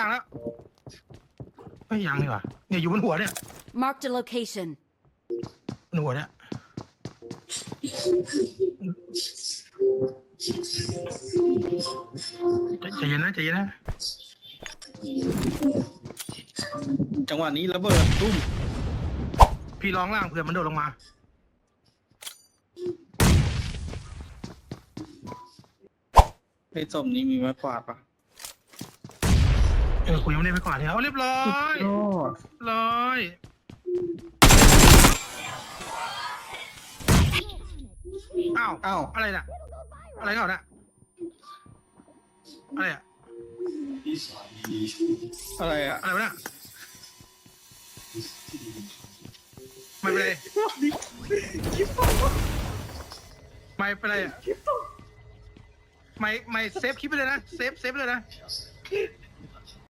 ล่างแล้วไม่ยังนี่หว่าเนี่ยอยู่บนหัวเนี่ย Marked a location. บนหัวเนี่ยใจใจเย็นนะใจเย็นนะจังหวะนี้ระเบิดตุ้ม พี่ร้องล่างเผื่อมันโดดลงมา ไอ้ศพนี้มีไม้กวาดปะเออคุยยังไม่ได้ไปก่อนเนี่ยเอาเรียบร้อยยอดร้อยอ้าวอ้าวอะไรน่ะ อะไรก่อนน่ะอะไรอะอะไรอะอะไรวะน่ะไม่เป็นไรไม่เป็นไรอะไม่ไม่เซฟคลิปไปเลยนะเซฟเซฟไปเลยนะ